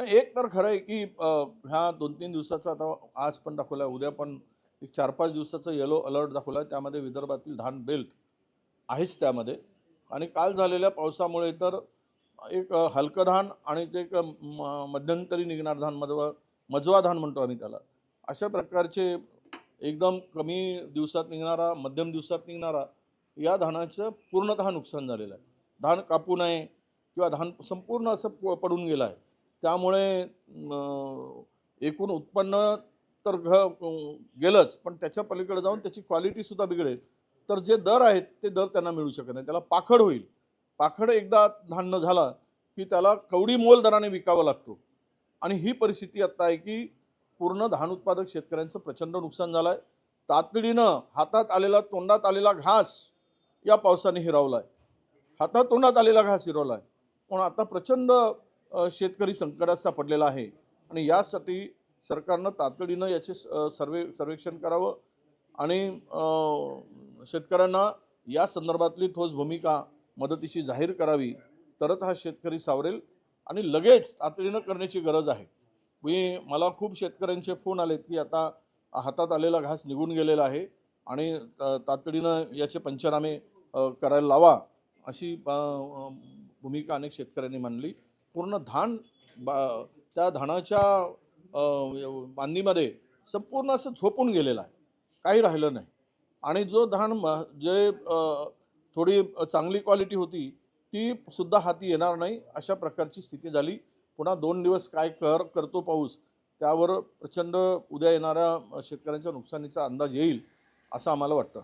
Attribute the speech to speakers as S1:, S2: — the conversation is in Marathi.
S1: एक तर खरं आहे की ह्या दोन तीन दिवसाचा आता आज पण दाखवला आहे उद्या पण एक चार पाच दिवसाचं येलो अलर्ट दाखवला आहे त्यामध्ये विदर्भातील धान बेल्ट आहेच त्यामध्ये. आणि काल झालेल्या पावसामुळे तर एक हलकं धान आणि ते एक म- मध्यंतरी निघणार धान मधवा मजवा धान म्हणतो आम्ही त्याला. अशा प्रकारचे एकदम कमी दिवसात निघणारा मध्यम दिवसात निघणारा या धानाचं पूर्णतः नुकसान झालेलं आहे. धान कापू नये किंवा धान संपूर्ण असं प- पडून गेलं आहे. त्यामुळे एकूण उत्पन्न तर घ गेलंच पण त्याच्या पलीकडे जाऊन त्याची क्वालिटीसुद्धा बिघडेल. तर जे दर आहेत ते दर त्यांना मिळू शकत नाही त्याला पाखड होईल. पाखड एकदा धान्य झाला की त्याला कवडी मोल दराने विकावा लागतो. आणि ही परिस्थिती आत्ता आहे की पूर्ण धान उत्पादक शेतकऱ्यांचं प्रचंड नुकसान झालं आहे तातडीनं हातात आलेला तोंडात आलेला घास या पावसाने हिरावला आहे हातात तोंडात आलेला घास हिरवला आहे पण आता प्रचंड शेतकरी संकटात सापडलेला आहे. आणि यासाठी सरकारनं तातडीनं याचे स- सर्वे सर्वेक्षण करावं. आणि शेतकऱ्यांना या संदर्भातली ठोस भूमिका मदतीची जाहीर करावी. तरच हा शेतकरी सावरेल आणि लगेच तातडीनं करण्याची गरज आहे. मी मला खूप शेतकऱ्यांचे फोन आलेत की आता हातात आलेला घास निघून गेलेला आहे आणि तातडीनं याचे पंचनामे करायला लावा अशी भूमिका अनेक शेतकऱ्यांनी मांडली. पूर्ण धान बा त्या धानाच्या बांधीमध्ये संपूर्ण असं झोपून गेलेलं आहे. काही राहिलं नाही. आणि जो धान म- जे थोडी चांगली क्वालिटी होती ती सुद्धा हाती येणार नाही अशा प्रकारची स्थिती झाली. पुन्हा दोन दिवस काय कर करतो पाऊस त्यावर प्रचंड उद्या येणाऱ्या शेतकऱ्यांच्या नुकसानीचा अंदाज येईल असं आम्हाला वाटतं.